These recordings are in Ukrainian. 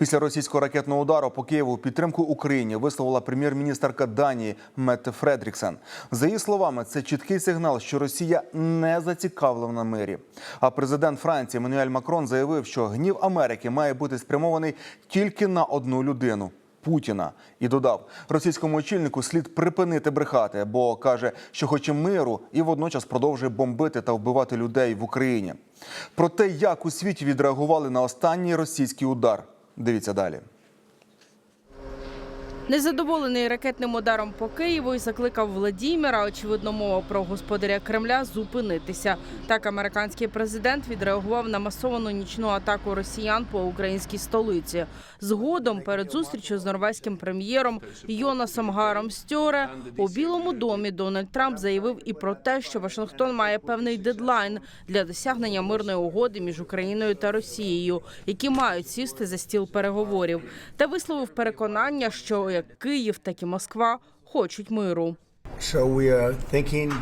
Після російського ракетного удару по Києву підтримку Україні висловила прем'єр-міністерка Данії Метте Фредріксен. За її словами, це чіткий сигнал, що Росія не зацікавлена на мирі. А президент Франції Еммануель Макрон заявив, що гнів Америки має бути спрямований тільки на одну людину. Путіна і додав російському очільнику слід припинити брехати, бо каже, що хоче миру і водночас продовжує бомбити та вбивати людей в Україні. Про те, як у світі відреагували на останній російський удар, дивіться далі. Незадоволений ракетним ударом по Києву і закликав Владіміра, очевидно, мова про господаря Кремля, зупинитися. Так, американський президент відреагував на масовану нічну атаку росіян по українській столиці. Згодом, перед зустрічю з норвезьким прем'єром Йонасом Гаром Стьоре у Білому домі Дональд Трамп заявив і про те, що Вашингтон має певний дедлайн для досягнення мирної угоди між Україною та Росією, які мають сісти за стіл переговорів, та висловив переконання, що Київ, так і Москва хочуть миру.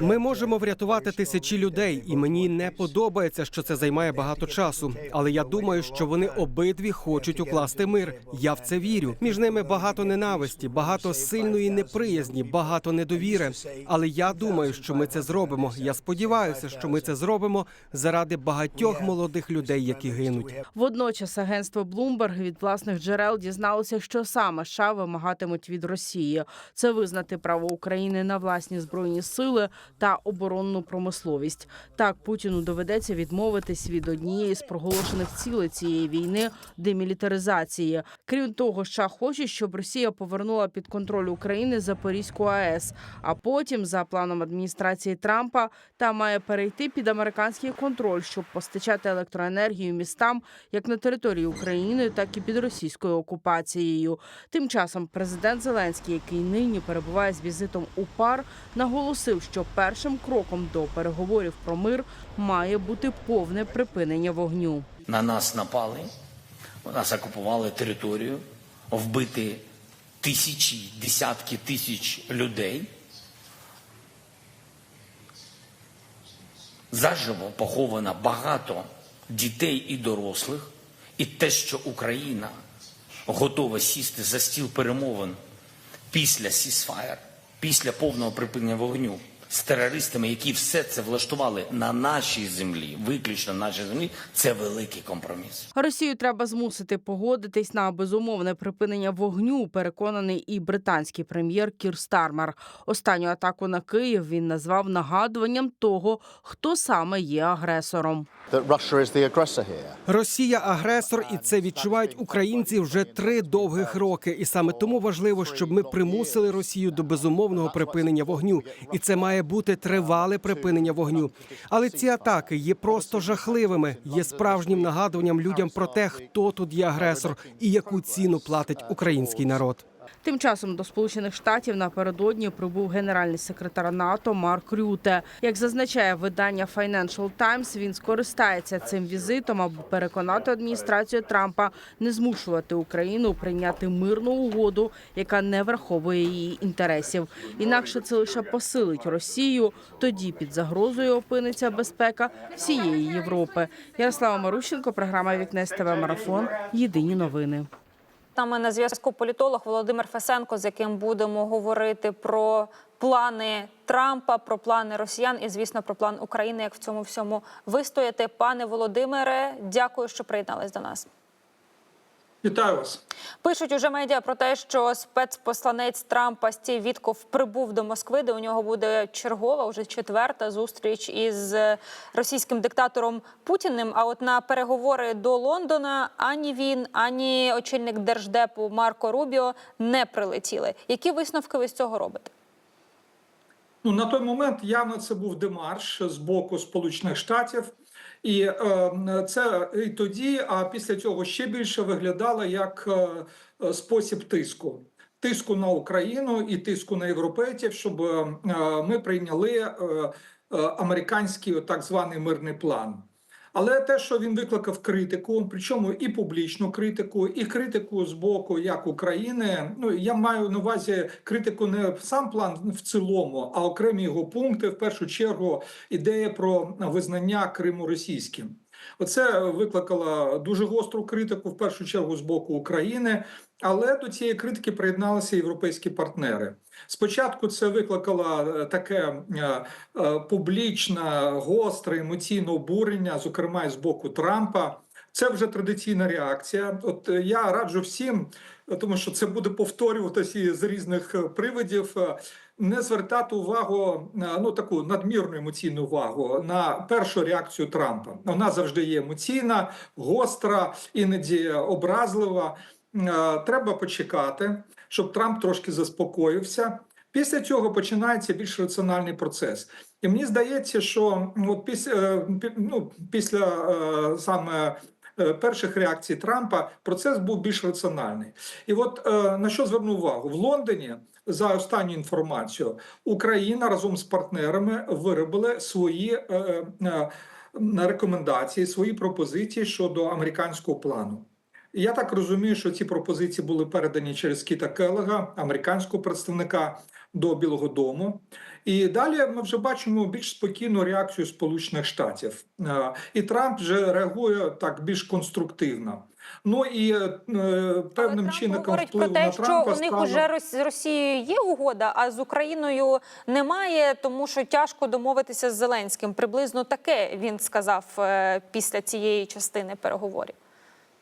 Ми можемо врятувати тисячі людей, і мені не подобається, що це займає багато часу. Але я думаю, що вони обидві хочуть укласти мир. Я в це вірю. Між ними багато ненависті, багато сильної неприязні, багато недовіри. Але я думаю, що ми це зробимо. Я сподіваюся, що ми це зробимо заради багатьох молодих людей, які гинуть. Водночас агентство Bloomberg від власних джерел дізналося, що саме США вимагатимуть від Росії це визнати право України на власні збройні сили та оборонну промисловість. Так Путіну доведеться відмовитись від однієї з проголошених цілей цієї війни демілітаризації. Крім того, США хоче, щоб Росія повернула під контроль України Запорізьку АЕС, а потім, за планом адміністрації Трампа, та має перейти під американський контроль, щоб постачати електроенергію містам як на території України, так і під російською окупацією. Тим часом президент Зеленський, який нині перебуває з візитом у пар, наголосив, що першим кроком до переговорів про мир має бути повне припинення вогню. На нас напали, нас окупували територію, вбити тисячі, десятки тисяч людей. Заживо поховано багато дітей і дорослих. І те, що Україна готова сісти за стіл перемовин після сісфаєр, після повного припинення вогню з терористами, які все це влаштували на нашій землі, виключно на нашій землі, це великий компроміс. Росію треба змусити погодитись на безумовне припинення вогню. Переконаний і британський прем'єр Кір Стармер. Останню атаку на Київ він назвав нагадуванням того, хто саме є агресором. Росія агресор, і це відчувають українці вже три довгих роки. І саме тому важливо, щоб ми примусили Росію до безумовного припинення вогню, і це має бути тривале припинення вогню. Але ці атаки є просто жахливими. Є справжнім нагадуванням людям про те, хто тут є агресор і яку ціну платить український народ. Тим часом до Сполучених Штатів напередодні прибув генеральний секретар НАТО Марк Рюте. Як зазначає видання Financial Times, він скористається цим візитом, аби переконати адміністрацію Трампа не змушувати Україну прийняти мирну угоду, яка не враховує її інтересів. Інакше це лише посилить Росію. Тоді під загрозою опиниться безпека всієї Європи. Ярослава Марущенко, програма Вікне СТВ Марафон. Єдині новини. Нами на зв'язку політолог Володимир Фесенко, з яким будемо говорити про плани Трампа, про плани росіян і, звісно, про план України, як в цьому всьому вистояти. Пане Володимире, дякую, що приєднались до нас. Вітаю вас. Пишуть уже медіа про те, що спецпосланець Трампа Стів Вітков прибув до Москви, де у нього буде чергова, вже четверта зустріч із російським диктатором Путіним. А от на переговори до Лондона ані він, ані очільник держдепу Марко Рубіо не прилетіли. Які висновки ви з цього робите? Ну на той момент явно це був демарш з боку Сполучених Штатів, і е, це і тоді, а після цього ще більше виглядало як е, спосіб тиску. Тиску на Україну і тиску на європейців, щоб е, ми прийняли е, е, американський так званий мирний план. Але те, що він викликав критику, причому і публічну критику, і критику з боку як України. Ну я маю на увазі критику не сам план в цілому, а окремі його пункти. В першу чергу ідея про визнання Криму російським. Оце викликало дуже гостру критику, в першу чергу з боку України. Але до цієї критики приєдналися європейські партнери. Спочатку це викликало е, таке е, е, публічне, гостре емоційне обурення, зокрема і з боку Трампа. Це вже традиційна реакція. От е, я раджу всім, е, тому що це буде повторюватися з різних е, привидів. Не звертати увагу ну таку надмірну емоційну увагу на першу реакцію Трампа. Вона завжди є емоційна, гостра, іноді образлива. Треба почекати, щоб Трамп трошки заспокоївся. Після цього починається більш раціональний процес. І мені здається, що от після, ну, після саме перших реакцій Трампа процес був більш раціональний. І от е, на що звернув увагу? В Лондоні за останню інформацію Україна разом з партнерами виробили свої е, е, рекомендації, свої пропозиції щодо американського плану. Я так розумію, що ці пропозиції були передані через Кіта Келега, американського представника до Білого Дому. І далі ми вже бачимо більш спокійну реакцію Сполучених Штатів. Е, І Трамп вже реагує так більш конструктивно. Ну і е, певним Але Трамп чинником говорить про те, на що у них стало... уже Рос- з Росією є угода, а з Україною немає, тому що тяжко домовитися з Зеленським. Приблизно таке він сказав е, після цієї частини переговорів.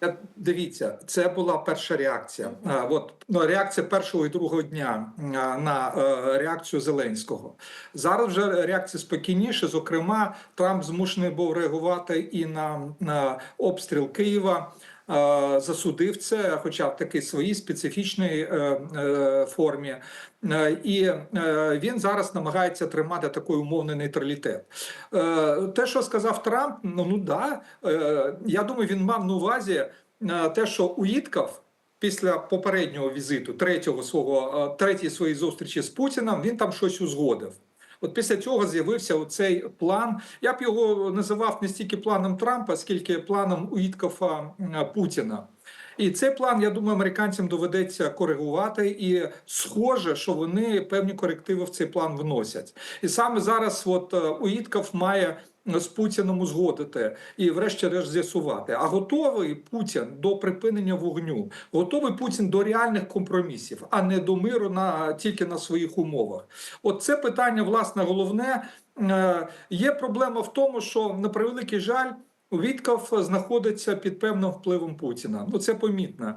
Е, Дивіться, це була перша реакція. А, От ну, реакція першого і другого дня на е, реакцію Зеленського. Зараз вже реакція спокійніше. Зокрема, Трамп змушений був реагувати і на, на обстріл Києва. Засудив це, хоча в такій своїй специфічній е, е, формі, Е, і він зараз намагається тримати такий умовний нейтралітет. Те, що сказав Трамп, ну ну да, я думаю, він мав на увазі те, що Уїтков після попереднього візиту, третього свого третьої своєї зустрічі з Путіним, він там щось узгодив. От після цього з'явився оцей план. Я б його називав не стільки планом Трампа, скільки планом Уїткофа е, Путіна. І цей план, я думаю, американцям доведеться коригувати, і схоже, що вони певні корективи в цей план вносять. І саме зараз, от е, Уїтков має з Путіним узгодити і, врешті-решт, з'ясувати. А готовий Путін до припинення вогню, готовий Путін до реальних компромісів, а не до миру на тільки на своїх умовах. От це питання, власне, головне. Е, Є проблема в тому, що на превеликий жаль. Вітков знаходиться під певним впливом Путіна. Ну це помітно.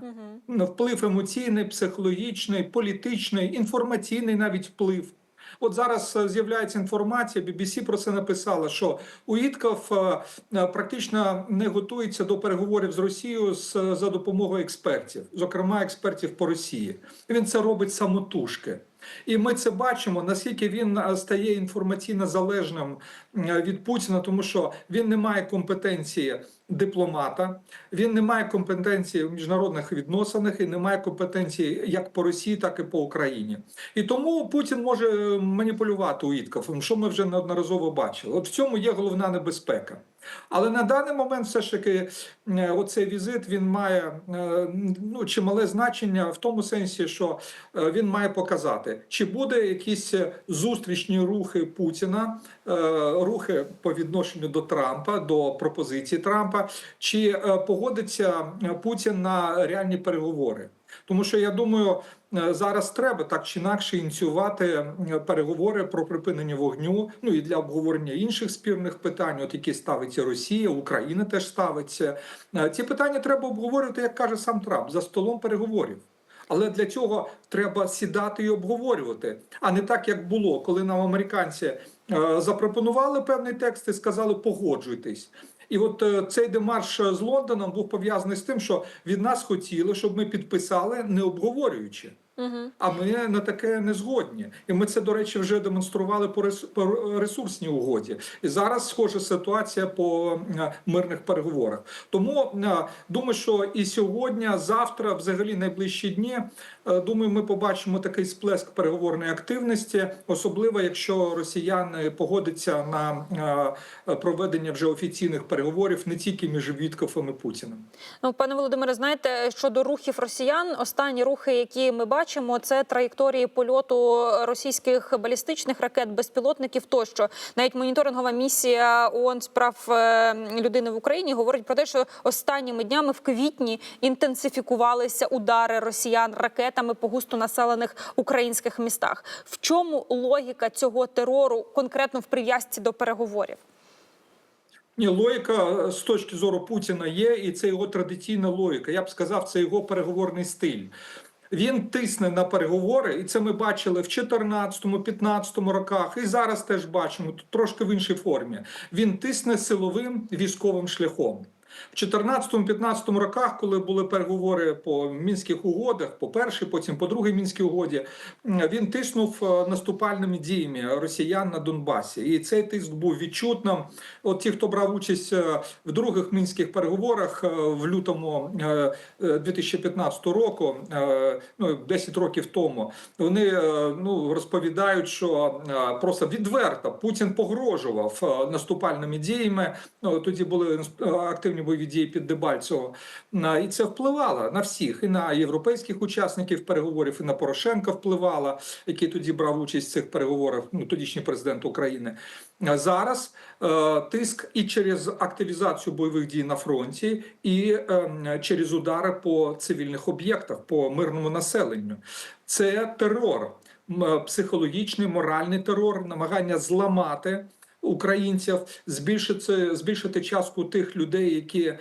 Ну, Вплив емоційний, психологічний, політичний, інформаційний навіть вплив. От зараз е, з'являється інформація, BBC про це написала, що Уїтков е, е, практично не готується до переговорів з Росією за допомогою експертів, зокрема експертів по Росії. Він це робить самотужки. І ми це бачимо, наскільки він е, стає інформаційно залежним від Путіна, тому що він не має компетенції дипломата, він не має компетенції в міжнародних відносинах і не має компетенції як по Росії, так і по Україні. І тому Путін може е, маніпулювати Уїтковим, що ми вже неодноразово бачили. От в цьому є головна небезпека. Але на даний момент, все ж таки, е, оцей візит він має е, ну, чимале значення в тому сенсі, що е, він має показати, чи буде якісь зустрічні рухи Путіна, рухи по відношенню до Трампа, до пропозиції Трампа, чи погодиться Путін на реальні переговори. Тому що я думаю, е, зараз треба так чи інакше ініціювати переговори про припинення вогню. Ну і для обговорення інших спірних питань, от які ставиться Росія, Україна теж ставиться. Е, Ці питання треба обговорювати, як каже сам Трамп, за столом переговорів. Але для цього треба сідати і обговорювати, а не так, як було, коли нам американці е, запропонували певний текст і сказали погоджуйтесь. І от е, цей демарш з Лондоном був пов'язаний з тим, що від нас хотіли, щоб ми підписали, не обговорюючи. А ми на таке не згодні. І ми це, до речі, вже демонстрували по рес- ресурсній угоді. І зараз схожа ситуація по е, мирних переговорах. Тому е, думаю, що і сьогодні, завтра, взагалі найближчі дні, е, думаю, ми побачимо такий сплеск переговорної активності, особливо якщо росіяни погодяться на проведення вже офіційних переговорів не тільки між Віткофом і Путіним. Ну, пане Володимире, знаєте, щодо рухів росіян, останні рухи, які ми бачимо. Бачимо, це траєкторії польоту російських балістичних ракет, безпілотників. Тощо навіть моніторингова місія ООН з прав е, людини в Україні говорить про те, що останніми днями в квітні інтенсифікувалися удари росіян ракетами по густонаселених українських містах. В чому логіка цього терору конкретно в прив'язці до переговорів? Ні, логіка е, з точки зору Путіна є, і це його традиційна логіка. Я б сказав, це його переговорний стиль. Він тисне на переговори, і це ми бачили в 14-15 роках, і зараз теж бачимо трошки в іншій формі. Він тисне силовим військовим шляхом. В 14-15 роках, коли були переговори по мінських угодах, по першій, потім по другій мінській угоді, він тиснув е, наступальними діями росіян на Донбасі, і цей тиск був відчутним. От ті, хто брав участь е, в других мінських переговорах е, в лютому е, е, 2015 року, ну 10 років тому, вони ну розповідають, що просто відверто Путін погрожував наступальними діями. Ну, тоді були е, активні бойові дії під Дебальцево, і це впливало на всіх, і на європейських учасників переговорів, і на Порошенка впливало, який тоді брав участь в цих переговорах. Ну тодішній президент України. Зараз е, тиск і через активізацію бойових дій на фронті, і е, через удари по цивільних об'єктах, по мирному населенню. Це терор, психологічний, моральний терор, намагання зламати українців, збільшити, збільшити частку тих людей, які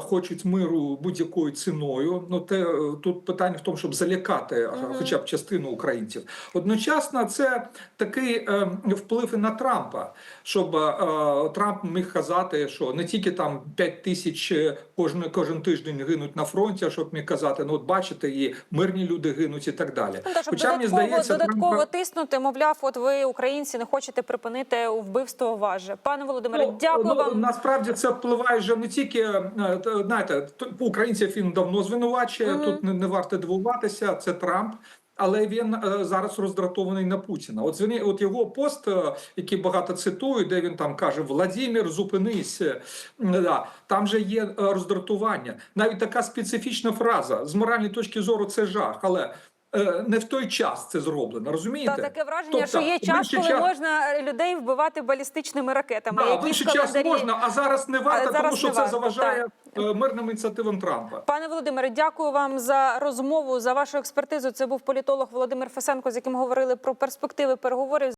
хочуть миру будь-якою ціною. Ну те тут питання в тому, щоб залякати Мгм. хоча б частину українців. Одночасно, це такий е, вплив і на Трампа, щоб е, Трамп міг казати, що не тільки там 5 тисяч е, кожен, кожен тиждень гинуть на фронті, а щоб міг казати, ну от бачите, і мирні люди гинуть і так далі. Ну, та, щоб Хоча, мені здається, додатково Трамп- тиснути, мовляв, от ви, українці, не хочете припинити вбивство ваш же. Пане Володимире, Ну, дякую ну, вам. Насправді це впливає вже не тільки е, т- знаєте, українців він давно звинувачує. Мгм. Тут не, не варто дивуватися. Це Трамп. Але він е, зараз роздратований на Путіна. От звіни, от його пост, е, який багато цитують, де він там каже: Владімір, зупинись. Е, Да, там же є е, роздратування. Навіть така специфічна фраза з моральної точки зору це жах, але е, не в той час це зроблено. Розумієте? Та таке враження, Тобто, що є час, коли час- можна людей вбивати балістичними ракетами. Да, в Які інший час можна, а зараз не варто, зараз тому що це варто, заважає так. мирним ініціативам Трампа. Пане Володимире, дякую вам за розмову, за вашу експертизу. Це був політолог Володимир Фесенко, з яким говорили про перспективи переговорів.